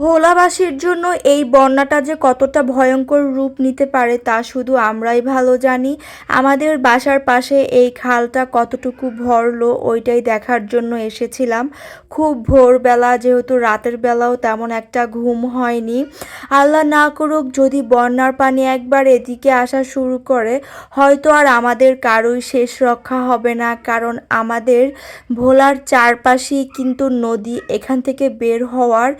ভোলাবাসীর জন্য এই বন্যাটা যে কতটা ভয়ঙ্কর রূপ নিতে পারে তা শুধু আমরাই ভালো জানি। আমাদের বাসার পাশে এই খালটা কতটুকু ভরলো ওইটাই দেখার জন্য এসেছিলাম। খুব ভোরবেলা, যেহেতু রাতের বেলাও তেমন একটা ঘুম হয়নি। আল্লাহ না করুক যদি বন্যার পানি একবার এদিকে আসা শুরু করে, হয়তো আর আমাদের কারোই শেষ রক্ষা হবে না। কারণ আমাদের ভোলার চারপাশেই কিন্তু নদী এখান থেকে বের হওয়ার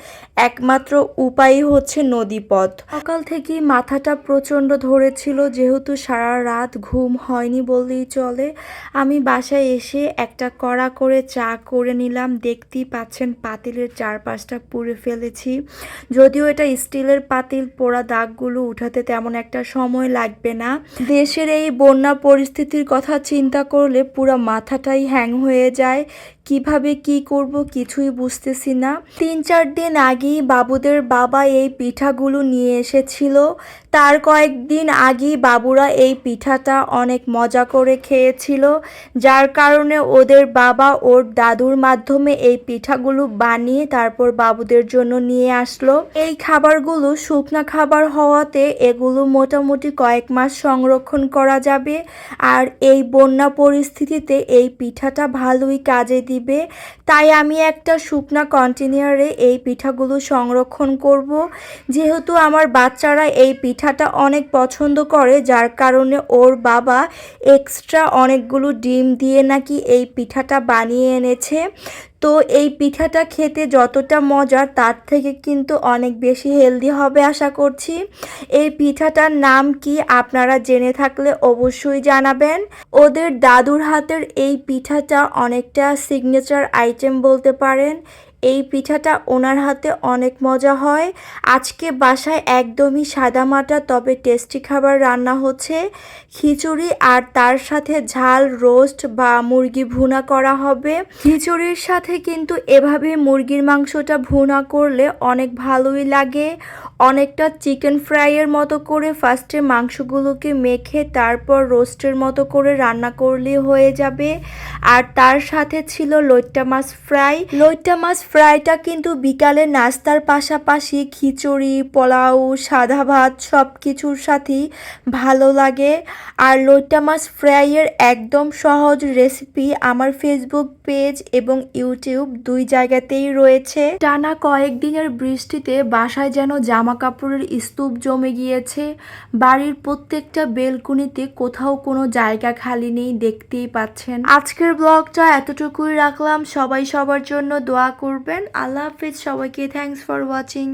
একমাত্র উপায়ই হচ্ছে নদীপথ। সকাল থেকেই মাথাটা প্রচণ্ড ধরেছিল, যেহেতু সারা রাত ঘুম হয়নি বললেই চলে। আমি বাসায় এসে একটা কড়া করে চা করে নিলাম। দেখতেই পাচ্ছেন পাতিলের চারপাশটা পুড়ে ফেলেছি। যদিও এটা স্টিলের পাতিল, পোড়া দাগগুলো উঠাতে তেমন একটা সময় লাগবে না। দেশের এই বন্যা পরিস্থিতির কথা চিন্তা করলে পুরো মাথাটাই হ্যাং হয়ে যায়। কীভাবে কি করব কিছুই বুঝতেছি না। তিন চার দিন আগেই বাবুদের বাবা এই পিঠাগুলো নিয়ে এসেছিল। তার কয়েকদিন আগেই বাবুরা এই পিঠাটা অনেক মজা করে খেয়েছিল, যার কারণে ওদের বাবা ওর দাদুর মাধ্যমে এই পিঠাগুলো বানিয়ে তারপর বাবুদের জন্য নিয়ে আসলো। এই খাবারগুলো শুকনা খাবার হওয়াতে এগুলো মোটামুটি কয়েক মাস সংরক্ষণ করা যাবে, আর এই বন্যা পরিস্থিতিতে এই পিঠাটা ভালোই কাজে দিবে। তাই আমি একটা শুকনা কন্টেনারে এই পিঠাগুলো সংরক্ষণ করব। যেহেতু আমার বাচ্চারা এই পিঠাটা অনেক পছন্দ করে, যার কারণে ওর বাবা এক্সট্রা অনেকগুলো ডিম দিয়ে নাকি এই পিঠাটা বানিয়ে এনেছে। তো এই পিঠাটা খেতে যতটা মজার, তার থেকে কিন্তু অনেক বেশি হেলদি হবে আশা করছি। এই পিঠাটার নাম কি আপনারা জেনে থাকলে অবশ্যই জানাবেন। ওদের দাদুর হাতের এই পিঠাটা অনেকটা সিগনেচার আইটেম বলতে পারেন। এই পিঠাটা ওনার হাতে অনেক মজা হয়। আজকে বাসায় একদমই সাদামাটা তবে টেস্টি খাবার রান্না হচ্ছে। খিচুড়ি আর তার সাথে ঝাল, রোস্ট বা মুরগি ভুনা করা হবে। খিচুড়ির সাথে কিন্তু এভাবে মুরগির মাংসটা ভুনা করলে অনেক ভালোই লাগে। অনেকটা চিকেন ফ্রাইয়ের মতো করে ফার্স্টে মাংসগুলোকে মেখে তারপর রোস্টের মতো করে রান্না করলেই হয়ে যাবে। আর তার সাথে ছিল লইট্টা মাছ ফ্রাই। লইট্টা মাছ ফ্রাইটা কিন্তু বিকালে নাস্তার পাশাপাশি খিচুড়ি, পোলাও, সাদা ভাত সব কিছুর সাথেই ভালো লাগে। আর লইট্টা মাছ ফ্রাইয়ের একদম সহজ রেসিপি আমার ফেসবুক পেজ এবং ইউটিউব দুই জায়গাতেই রয়েছে। টানা কয়েকদিনের বৃষ্টিতে বাসায় যেন জামা কাপড়ের স্তূপ জমে গিয়েছে। বাড়ির প্রত্যেকটা বেলকুনিতে কোথাও কোনো জায়গা খালি নেই দেখতেই পাচ্ছেন। আজকের ব্লগটা এতটুকুই রাখলাম। সবাই সবার জন্য দোয়া করবেন আল্লাহ হাফিজ সবাইকে থ্যাংকস ফর ওয়াচিং